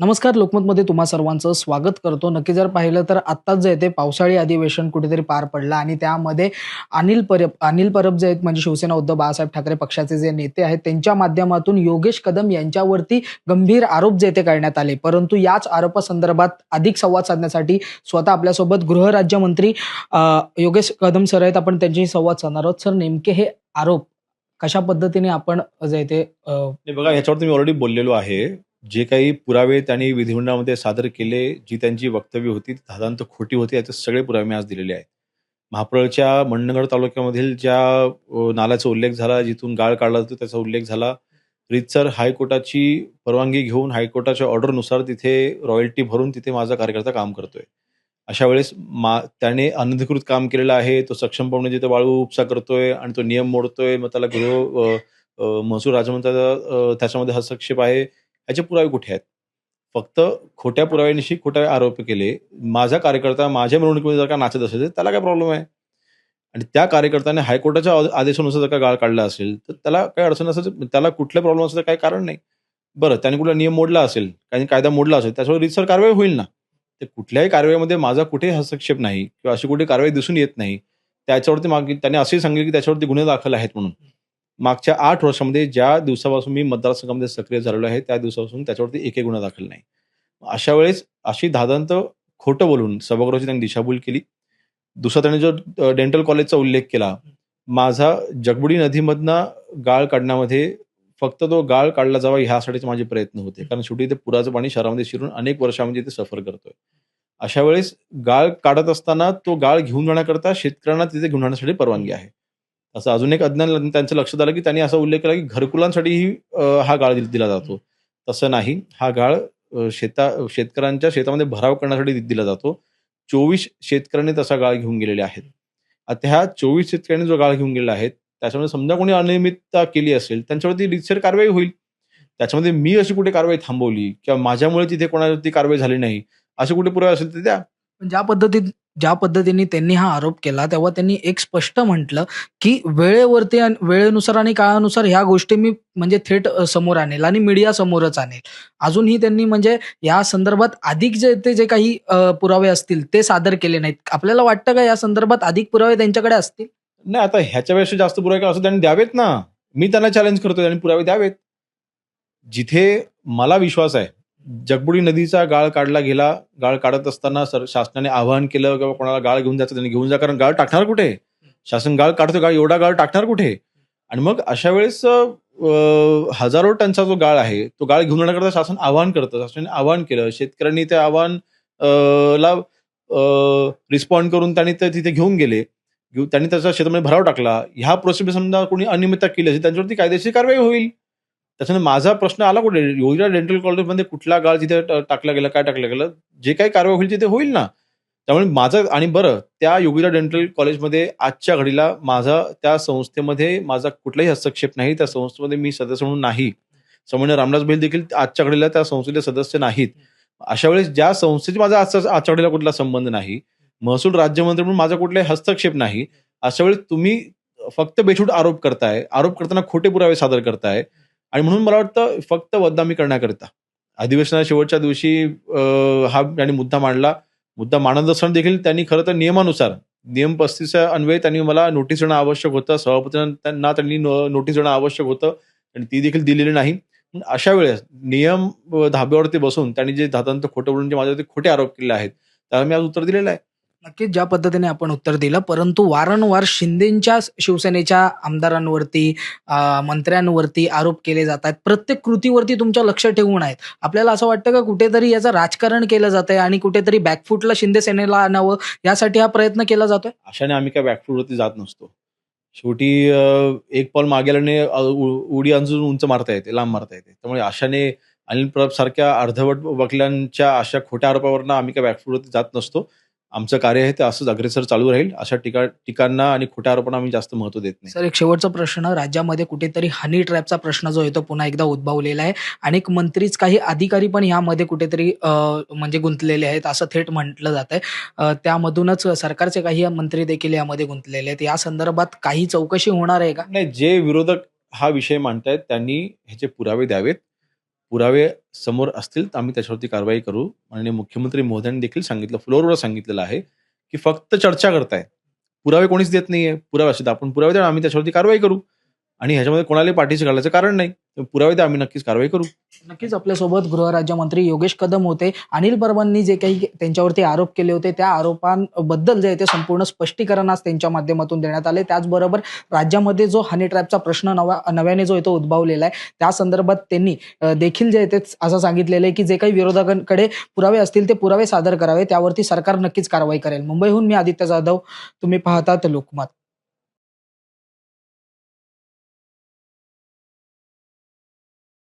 नमस्कार लोकमतमध्ये तुम्हा सर्वांचं स्वागत करतो. नक्की जर पाहिलं तर आत्ताच जे आहे ते पावसाळी अधिवेशन कुठेतरी पार पडलं आणि त्यामध्ये अनिल परब अनिल परब जे आहेत म्हणजे शिवसेना उद्धव बाळासाहेब ठाकरे पक्षाचे जे नेते आहेत त्यांच्या माध्यमातून योगेश कदम यांच्यावरती गंभीर आरोप जे ते करण्यात आले. परंतु याच आरोपासंदर्भात अधिक संवाद साधण्यासाठी स्वतः आपल्यासोबत गृहराज्यमंत्री योगेश कदम सर आहेत. आपण त्यांच्याशी संवाद साधणार आहोत. सर नेमके हे आरोप कशा पद्धतीने आपण जे ते बघा ह्याच्यावर तुम्ही ऑलरेडी बोललेलो आहे. जे काही पुरावे त्यांनी विधिमंडळामध्ये सादर केले जी त्यांची वक्तव्य होती धादांत खोटी होती याचे सगळे पुरावे मी आज दिलेले आहेत. महापळच्या मंडणगड तालुक्यामधील ज्या नाल्याचा उल्लेख झाला जिथून गाळ काढला जातो त्याचा उल्लेख झाला. रितसर हायकोर्टाची परवानगी घेऊन हायकोर्टाच्या ऑर्डरनुसार तिथे रॉयल्टी भरून तिथे माझा कार्यकर्ता काम करतोय. अशा वेळेस मा त्याने अनधिकृत काम केलेलं आहे तो सक्षमपणे जिथे वाळू उपसा करतोय आणि तो नियम मोडतोय मग त्याला गृह महसूल राजमंत्र्याचा त्याच्यामध्ये हस्तक्षेप आहे. याचे पुरावे कुठे आहेत? फक्त खोट्या पुराव्यांशी खोट्या आरोप केले. माझा कार्यकर्ता माझ्या मिरवणुकीमध्ये जर का नाचत असेल तर त्याला काय प्रॉब्लेम आहे? आणि त्या कार्यकर्त्याने हायकोर्टाच्या आदेशानुसार जर का गाळ काढला असेल तर त्याला काही अडचण असेल त्याला कुठल्या प्रॉब्लेम असेल तर काही कारण नाही. बरं त्याने कुठला नियम मोडला असेल काही कायदा मोडला असेल त्याच्यावर रितसर कारवाई होईल ना? ते कुठल्याही कारवाईमध्ये माझा कुठेही हस्तक्षेप नाही किंवा अशी कुठे कारवाई दिसून येत नाही त्याच्यावरती मागे त्याने असेही सांगितले की त्याच्यावरती गुन्हे दाखल आहेत म्हणून. मागच्या आठ वर्षामध्ये ज्या दिवसापासून मी मतदारसंघामध्ये सक्रिय झालेलो आहे त्या दिवसापासून त्याच्यावरती एकही गुन्हा दाखल नाही. अशा वेळेस अशी धादांत खोटं बोलून सभागृहाची त्यांनी दिशाभूल केली. दुसरा त्याने जो डेंटल कॉलेजचा उल्लेख केला माझा जगबुडी नदीमधनं गाळ काढण्यामध्ये फक्त तो गाळ काढला जावा ह्यासाठीच माझे प्रयत्न होते. कारण शेवटी ते पुराचं पाणी शहरामध्ये शिरून अनेक वर्षामध्ये ते सफर करतोय. अशा वेळेस गाळ काढत असताना तो गाळ घेऊन जाण्याकरता शेतकऱ्यांना तिथे घेऊन जाण्यासाठी परवानगी आहे. असं अजून एक अज्ञान त्यांचं लक्षात आलं की त्यांनी असा उल्लेख केला की घरकुलांसाठीही हा गाळ दिला जातो. तसं नाही. हा गाळ शेता शेतकऱ्यांच्या शेतामध्ये भराव करण्यासाठी दिला जातो. चोवीस शेतकऱ्यांनी तसा गाळ घेऊन गेलेले आहेत. आता ह्या चोवीस शेतकऱ्यांनी जो गाळ घेऊन गेलेला आहे त्याच्यामध्ये समजा कोणी अनियमितता केली असेल त्यांच्यावरती रितसर कारवाई होईल. त्याच्यामध्ये मी अशी कुठे कारवाई थांबवली किंवा माझ्यामुळे तिथे कोणावरती कारवाई झाली नाही असे कुठे पुरावे असेल तर द्या. ज्या पद्धतीत ज्या पद्धतीने त्यांनी हा आरोप केला तेव्हा त्यांनी एक स्पष्ट म्हटलं की वेळेवरती आणि वेळेनुसार आणि काळानुसार ह्या गोष्टी मी म्हणजे थेट समोर आणेल आणि मीडिया समोरच आणेल. अजूनही त्यांनी म्हणजे या संदर्भात अधिक जे ते जे काही पुरावे असतील ते सादर केले नाहीत. आपल्याला वाटतं का या संदर्भात अधिक पुरावे त्यांच्याकडे असतील? नाही आता ह्याच्या वेळेस जास्त पुरावे असं त्यांनी द्यावेत ना. मी त्यांना चॅलेंज करतो त्यांनी पुरावे द्यावेत. जिथे मला विश्वास आहे जगबुडी नदीचा गाळ काढला गेला गाळ काढत असताना सर शासनाने आवाहन केलं किंवा कोणाला गाळ घेऊन जायचं त्यांनी घेऊन जा कारण गाळ टाकणार कुठे? शासन गाळ काढतो गाळ एवढा गाळ टाकणार कुठे? आणि मग अशा वेळेस हजारो टनचा जो गाळ आहे तो गाळ घेऊन जाण्याकरता शासन आवाहन करतं. शासनाने आवाहन केलं. शेतकऱ्यांनी ते आवाहन ला रिस्पॉन्ड करून त्यांनी ते तिथे घेऊन गेले. घेऊन त्यांनी त्याचा शेतामध्ये भराव टाकला. ह्या प्रोसेस समजा कोणी अनियमितता केली असेल त्यांच्यावरती कायदेशीर कारवाई होईल. त्याच्यानं माझा प्रश्न आला कुठे? योजना डेंटल कॉलेजमध्ये कुठला गाळ जिथे टाकला गेला काय टाकलं गेलं? जे काही कारवाई होईल तिथे होईल ना. त्यामुळे माझं आणि बरं त्या योगिता डेंटल कॉलेजमध्ये आजच्या घडीला माझा त्या संस्थेमध्ये माझा कुठलाही हस्तक्षेप नाही त्या संस्थेमध्ये मी सदस्य म्हणून नाही. समन्वय रामदास बैल देखील आजच्या घडीला त्या संस्थेचे सदस्य नाहीत. अशा वेळेस ज्या संस्थेची माझा आज आजच्या घडीला कुठला संबंध नाही महसूल राज्यमंत्री म्हणून माझा कुठलाही हस्तक्षेप नाही अशा वेळेस तुम्ही फक्त बेछूट आरोप करताय आरोप करताना खोटे पुरावे सादर करताय आणि म्हणून मला वाटतं फक्त बदनामी करण्याकरिता. अधिवेशनाच्या शेवटच्या दिवशी हा त्यांनी मुद्दा मांडला. मुद्दा मांडत असताना देखील त्यांनी खरं तर नियमानुसार नियम पस्तीसच्या अन्वये त्यांनी मला नोटीस देणं आवश्यक होतं. सभापतींना त्यांनी नोटीस देणं आवश्यक होतं. आणि ती देखील दिलेली नाही. अशा वेळेस नियम धाब्यावरती बसून त्यांनी जे धातांत खोटं बोलून जे माझ्यावरती खोटे आरोप केले आहेत त्याला मी आज उत्तर दिलेलं आहे. नक्कीच ज्या पद्धतीने आपण उत्तर दिलं परंतु वारंवार शिंदेच्या शिवसेनेच्या आमदारांवरती मंत्र्यांवरती आरोप केले जात आहेत. प्रत्येक कृतीवरती तुमच्या लक्ष ठेवून आहेत. आपल्याला असं वाटतं का कुठेतरी याचं राजकारण केलं जात आहे आणि कुठेतरी बॅकफुटला शिंदे सेनेला आणावं यासाठी हा प्रयत्न केला जातोय? अशाने आम्ही काय बॅकफूटवरती जात नसतो. शेवटी एक पाऊल मागेल्याने उ- उडी अंजून उंच मारता येते लांब मारता येते. त्यामुळे अशाने अनिल प्रभ सारख्या अर्धवट वकिलांच्या अशा खोट्या आरोपावरनं आम्ही काय बॅकफूटवरती जात नसतो. आमचं कार्य आहे ते असंच अग्रेसर चालू राहील. अशा टीका टीकांना आणि खोट्या आरोपांना आम्ही जास्त महत्त्व देत नाही. सर एक शेवटचा प्रश्न. राज्यामध्ये कुठेतरी हनी ट्रॅपचा प्रश्न जो आहे तो पुन्हा एकदा उद्भवलेला आहे. अनेक मंत्रीच काही अधिकारी पण यामध्ये कुठेतरी म्हणजे गुंतलेले आहेत असं थेट म्हटलं जात आहे त्यामधूनच सरकारचे काही मंत्री देखील यामध्ये गुंतलेले आहेत. या संदर्भात काही चौकशी होणार आहे का? नाही जे विरोधक हा विषय मांडतायत त्यांनी ह्याचे पुरावे द्यावेत. पुरावे समोर असतील तर आम्ही त्याच्यावरती कारवाई करू. आणि मुख्यमंत्री महोदयांनी देखील सांगितलं फ्लोअरवर सांगितलेलं आहे की फक्त चर्चा करताय पुरावे कोणीच देत नाहीये. पुरावे असे तर आपण पुरावे द्या आम्ही त्याच्यावरती कारवाई करू. आणि ह्याच्यामध्ये कोणाला पाठीशी घालायचं कारण नाही. पुरावे तर आम्ही नक्कीच कारवाई करू. नक्कीच आपल्यासोबत गृहराज्यमंत्री योगेश कदम होते. अनिल परबांनी जे काही त्यांच्यावरती आरोप केले होते त्या आरोपांबद्दल जे आहे ते संपूर्ण स्पष्टीकरण आज त्यांच्या माध्यमातून देण्यात आले. त्याचबरोबर राज्यामध्ये जो हनी ट्रॅपचा प्रश्न नवा नव्याने जो येतो उद्भवलेला आहे त्या संदर्भात त्यांनी देखील जे आहे ते असं सांगितलेलं आहे की जे काही विरोधकांकडे पुरावे असतील ते पुरावे सादर करावे. त्यावरती सरकार नक्कीच कारवाई करेल. मुंबईहून मी आदित्य जाधव तुम्ही पाहतात लोकमत.